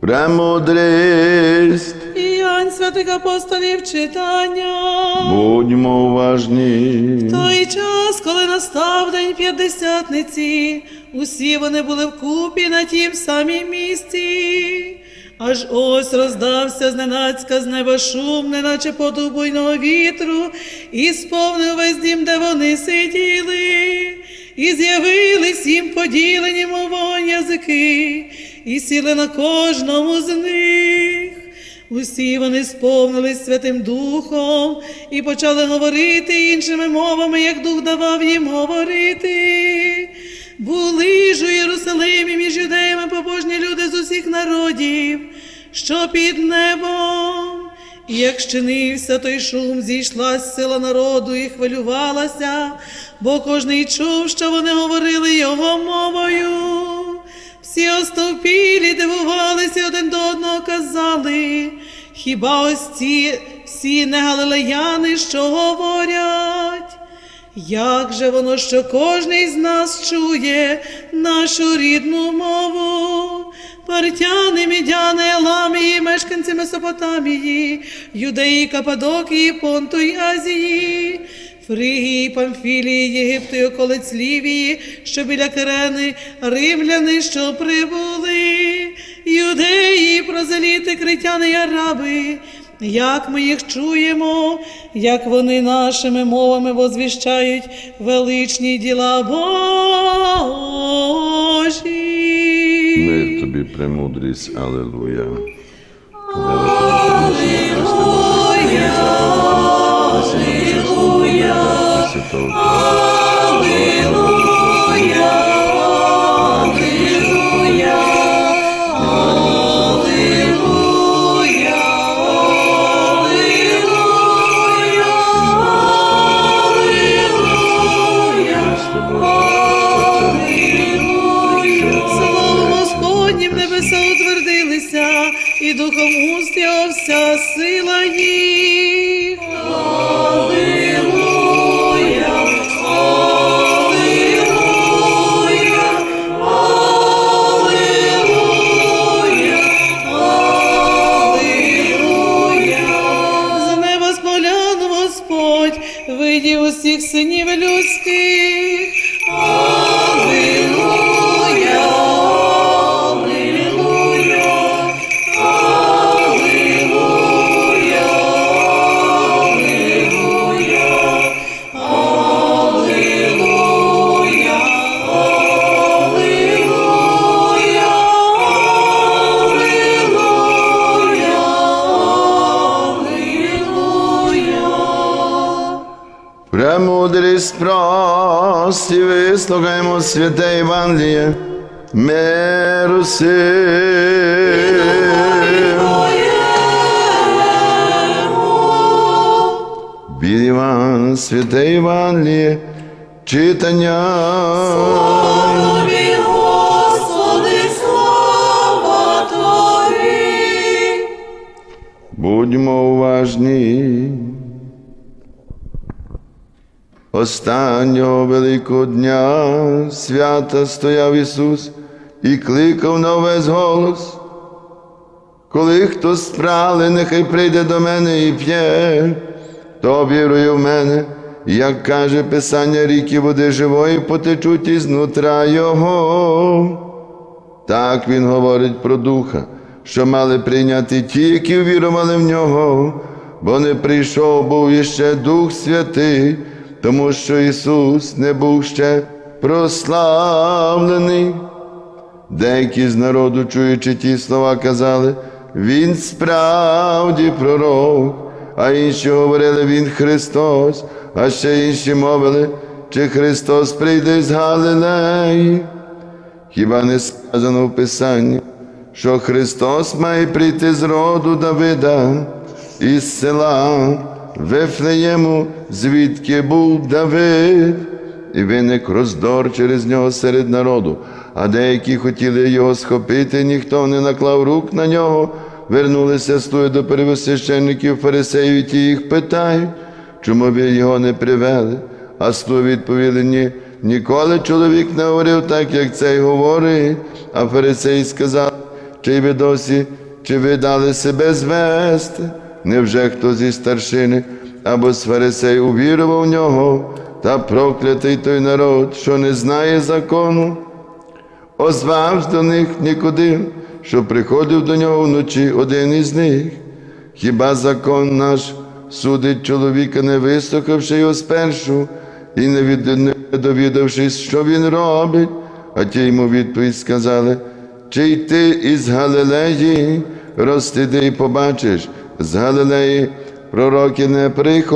Премудрість, Іоанн святих апостолів читання. будьмо уважні. В той час, коли настав день п'ятдесятниці, усі вони були вкупі на тім самім місці. Аж ось роздався зненацька з неба шум, неначе потух буйного вітру, і сповнив весь дім, де вони сиділи, і з'явились їм поділені, мов язики, і сіли на кожному з них. Усі вони сповнились Святим Духом і почали говорити іншими мовами, як Дух давав їм говорити. Були ж у Єрусалимі між юдеями побожні люди з усіх народів, що під небом. І як щинився той шум, зійшла сила народу і хвилювалася, бо кожний чув, що вони говорили його мовою. Всі остовпілі дивувалися один до одного казали. Хіба ось ці всі не галилеяни, що говорять? Як же воно, що кожний з нас чує нашу рідну мову? Партяни, мідяни, Еламії, мешканці Месопотамії, Юдеї, Кападокії, Понту й Азії, Фригії, Памфілії, Єгипту й околиць Лівії, що біля Кирени, римляни, що прибули, юдеї, прозеліти, критяни й араби. Як ми їх чуємо, як вони нашими мовами возвіщають величні діла Божі. Мир тобі премудрість, алелуя. Словом і духом уст вся сила їх. З неба споглянув Господь, видів усіх синів людських. Аллилуйя, аллилуйя, Премудрість прості, вислухаймо святе Євангеліє, миру сил. Від Івана, святе Євангеліє, читання. Тобі, Господи, слава Тобі. Будьмо уважні. Останнього великого дня свята стояв Ісус і кликав на весь голос. Коли хто спрали, нехай прийде до мене і п'є, то вірує в мене, як каже Писання ріки води живої потечуть із нутра Його. Так він говорить про духа, що мали прийняти ті, які вірували в нього, бо не прийшов був іще Дух Святий, тому що Ісус не був ще прославлений. Деякі з народу, чуючи ті слова, казали, Він справді пророк, а інші говорили, Він Христос, а ще інші мовили, чи Христос прийде з Галилеї. Хіба не сказано в Писанні, що Христос має прийти з роду Давида із села Вифлеєму, звідки був Давид, і виник роздор через нього серед народу, а деякі хотіли його схопити, ніхто не наклав рук на нього, вернулися стою до первосвященників фарисеїв, і ті їх питають, чому ви його не привели? А сто відповіли ні. Ніколи чоловік не говорив так, як цей говорить. А фарисей сказав, чи ви досі, чи ви дали себе звести? Невже хто зі старшини або з фарисей увірував в нього, та проклятий той народ, що не знає закону? Озвався до них Нікодим, що приходив до нього вночі один із них. Хіба закон наш судить чоловіка, не вислухавши його спершу і не, від... довідавшись, що він робить? А ті йому відповідь сказали, чи й ти із Галилеї, розсліди і побачиш, з Галилеї пророки не приходять.